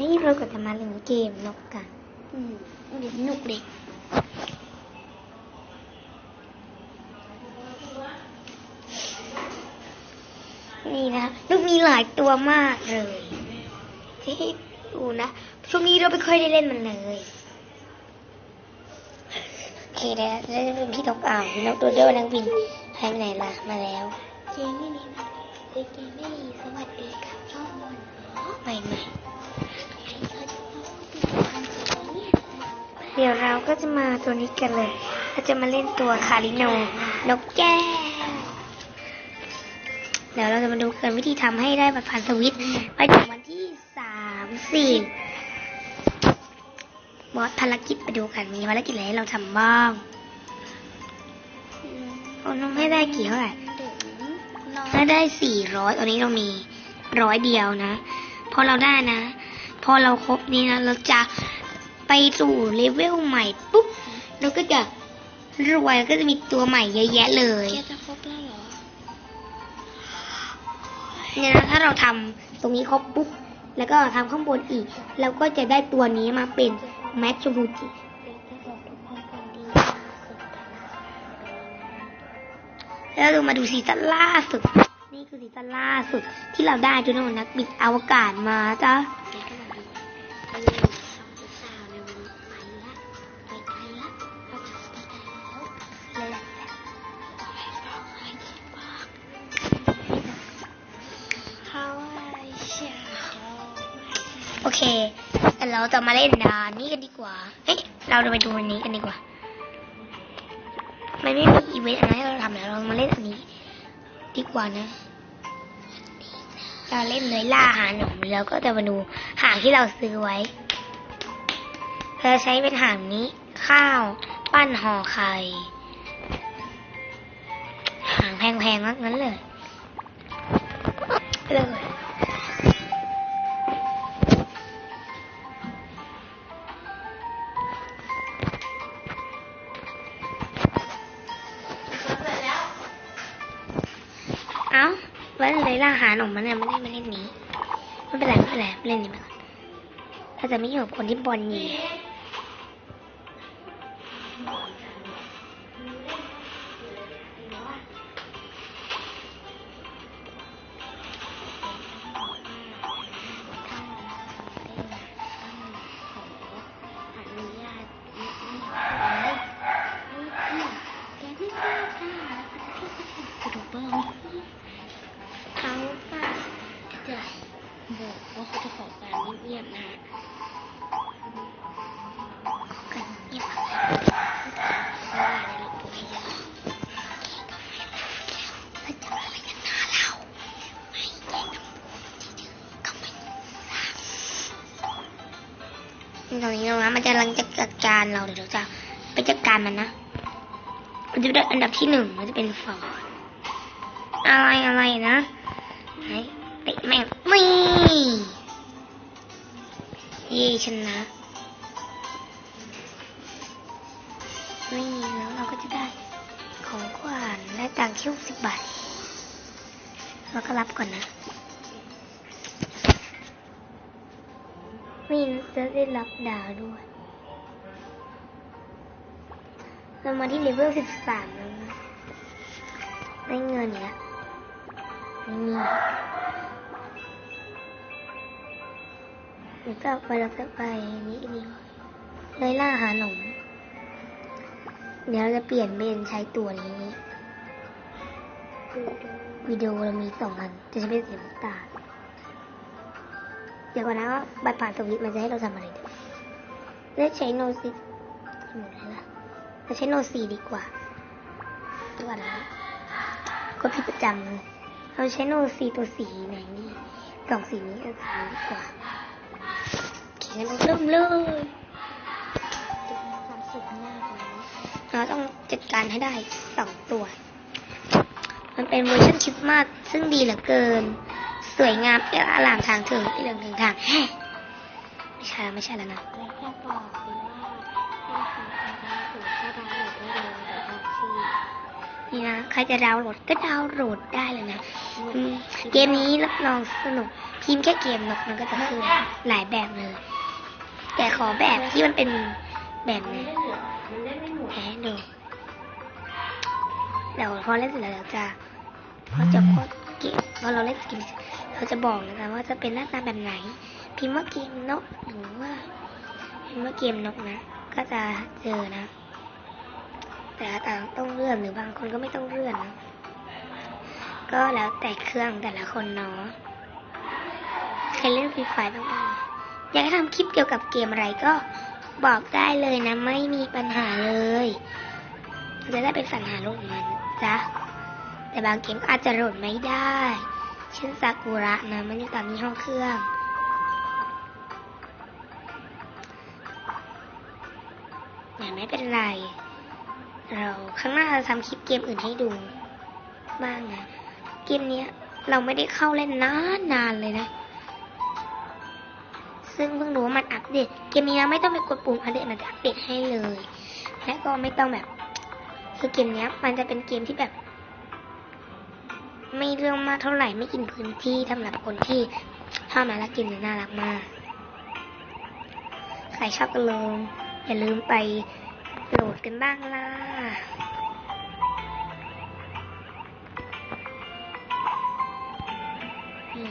นี่เราก็จะมาเล่นเกมนกกัน อืมเดี๋ยวสนุกเลยนี่นะนกมีหลายตัวมากเลยที่ดูนะช่วงนี้เราไม่ค่อยได้เล่นมันเลยโอเคนะแล้วเป็นพี่นกอ่าวพี่นกโดโดนักบินหายไปไหนล่ะมาแล้วเจมี่นี่นะเจเจมี่สวัสดีครับช่องมันเหรอใหม่ใหม่ เดี๋ยวเราก็จะมาตัวนี้กันเลยเราจะมาเล่นตัวคาริโนนกแก้วเดี๋ยวเราจะมาดูกันวิธีทำให้ได้บัตรพันสวิตไปถึงวันที่สามสี่บอสภารกิจไปดูกันมีภารกิจอะไรให้เราทำบ้างเราต้องให้ได้กี่เท่าไหร่เดี๋ยวน้องถ้าได้สี่ร้อยตอนนี้เรามีร้อยเดียวนะ พอเราได้นะ พอเราครบนี้นะ เราจะ ไปสู่เลเวลใหม่ปุ๊บเราก็จะรวยก็จะมีตัวใหม่เยอะแยะเลยแกจะครบแล้วเหรอเนี่ยนะถ้าเราทำตรงนี้ครบปุ๊บแล้วก็ทำข้างบนอีกเราก็จะได้ตัวนี้มาเป็นแมทชูบูจิเดี๋ยวจะบอกทุกคนก่อนดีสุดแล้วเรามาดูซีซั่นล่าสุด นี่คือซีซั่นล่าสุดที่เราได้จุดนักบินอวกาศมาจ้ะ เคแต่เราจะมาเล่นด่านนี้กันดีกว่า เฮ้ย เราจะไปดูอันนี้กันดีกว่า มันไม่มีอีเวนต์อะไรให้เราทำแล้วเรามาเล่นอันนี้ ดีกว่านะ เราเล่นเลยล่าหาหนุ่มแล้วก็จะมาดูหางที่เราซื้อไว้ เราใช้เป็นหางนี้ ข้าวปั้นห่อไข่ หางแพงๆมากนั้นเลยเลย ล่าหาหนุ่มมันเนี่ยไม่ได้มาเล่นนี้ไม่เป็นไรไม่เป็นไรเล่นนี้มาก่อนถ้าจะไม่อยู่กับคนที่บอลยี นะมันจะกำลังจะจัดการเราเดี๋ยวเราจะไปจัดการมันนะมันจะได้อันดับที่หนึ่งมันจะเป็นฟอร์อะไรอะไรนะไหนเตะแม่งไม่เย่ชนะนี่แล้วเราก็จะได้ของขวัญและตังค์แค่สิบบาทเราก็รับก่อนนะ นี่จะได้รับดาวด้วย เรามาที่เลเวลสิบสามแล้วนะได้เงินอีกแล้วนี่เดี๋ยวก็ไปเราจะไปนี่ดีกว่าเลยล่าหาหนมเดี๋ยวเราจะเปลี่ยนเป็นใช้ตัวนี้วิดีโอเรามีสองอันจะใช้เป็นสีน้ำตาล เดี๋ยวก่อนนะว่าบัตรผ่านสวิตมันจะให้เราทำอะไรดีเลือกใช้โนซิหมดเลยล่ะเราใช้โนซีดีกว่าตัวนะก็ผิดประจำเลยเราใช้โนซีตัวสีไหนนี่กล่องสีนี้ก็สีดีกว่าโอเคงั้นเราเริ่มเลยเลยเราต้องจัดการให้ได้สองตัว มันเป็นเวอร์ชันชิปมาก ซึ่งดีเหลือเกิน สวยงามเอลาลามทางถึงอีเหลืองถึงทางแฮะไม่ใช่แล้วไม่ใช่แล้วนะแค่บอกเลยว่านี่นะใครจะดาวน์โหลดก็ดาวน์โหลดได้เลยนะเกมนี้รับรองสนุกพิมพ์แค่เกมนกมันก็จะขึ้นหลายแบบเลย แต่ขอแบบที่มันเป็นแบบนมันได้ไม่หมดูเดี๋ยวพอเล่นเสร็จแล้วเดี๋ยวจะพอจบก็เกมพอเราเล่นเกม เราจะบอกนะคะว่าจะเป็นหน้าตาแบบไหน พิมพ์ว่าเกมนกหรือว่าพิมพ์ว่าเกมนกนะ ก็จะเจอนะ แต่ต่างต้องเลื่อนหรือบางคนก็ไม่ต้องเลื่อนนะก็แล้วแต่เครื่องแต่ละคนเนาะใครเล่นฟรีไฟบ้างอยากให้ทำคลิปเกี่ยวกับเกมอะไรก็บอกได้เลยนะ ไม่มีปัญหาเลยจะได้เป็นสรรหาโหลดมันจ้ะแต่บางเกมอาจจะโหลดไม่ได้ ช่นซากุระนะมันอยู่ตามยี่ห้องเครื่องแต่ไม่เป็นไร เราข้างหน้าเราทำคลิปเกมอื่นให้ดู บ้างนะเกมเนี้ยเราไม่ได้เข้าเล่นนานนานๆเลยนะ ซึ่งเพิ่งรู้ว่ามันอัปเดต เกมนี้นะไม่ต้องไปกดปุ่มอัปเดตมันจะอัปเดตให้เลย และก็ไม่ต้องแบบ คือเกมเนี้ยมันจะเป็นเกมที่แบบ ไม่เรื่องมากเท่าไหร่ไม่กินพื้นที่สำหรับคนที่ชอบมาแล้วกินน่ารักมาก ใครชอบก็ลงอย่าลืมไปโหลดกันบ้างล่ะอื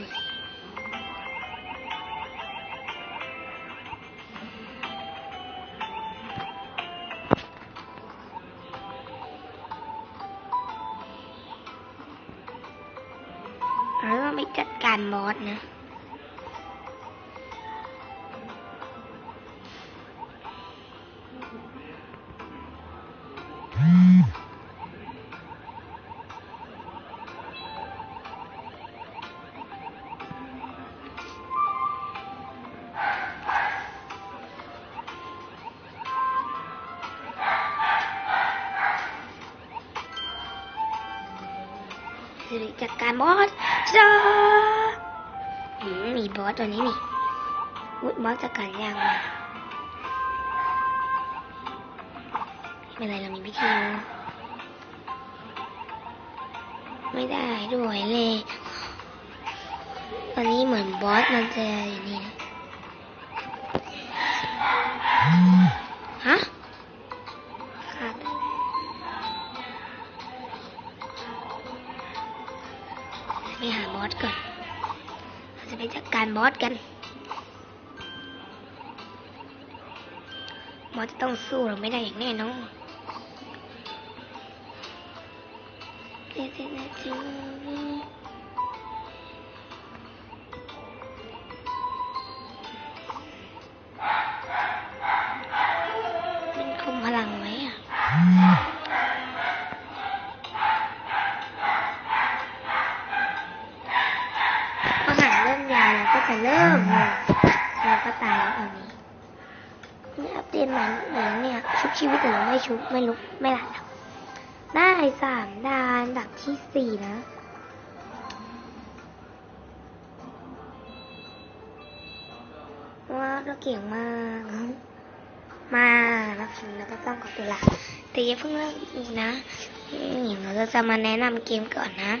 ไปจัดกา มีบอสตัวนี้นี่วุดบอสจะกันยางมาไม่เป็นไรเรามีวิธีไม่ได้ด้วยเลยตอนนี้เหมือนบอสมันจะอย่างนี้นะารบอสกัน บอสจะต้องสู้เราไม่ได้อย่างแน่นอนเจ๊เจ๊เจ๊ ยาวเราก็จะเริ่มเราก็ตายแล้วตอนนี้นี่อัปเดตใหม่เหมือนเนี่ยชุบชีวิตแต่เราไม่ชุบไม่ลุกไม่หลับแล้วได้สามดานดับที่สี่นะว้าวเราเก่งมาก มาแล้วพิมเราก็ต้องขอตัวละแต่อย่าเพิ่งเลิกอีกนะเราจะมาแนะนำเกมก่อนนะ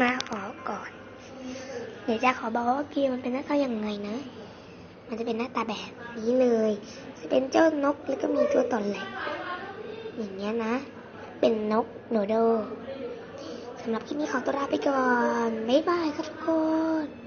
มาขอก่อน เดี๋ยวจะขอบอกว่าเกมมันเป็นหน้าตาอย่างไงนะ มันจะเป็นหน้าตาแบบนี้เลยจะเป็นเจ้านกแล้วก็มีตัวต่อแหลกอย่างเงี้ยนะ เป็นนกโนโดสำหรับคลิปนี้ขอตัวลาไปก่อน บ๊ายบายครับทุกคน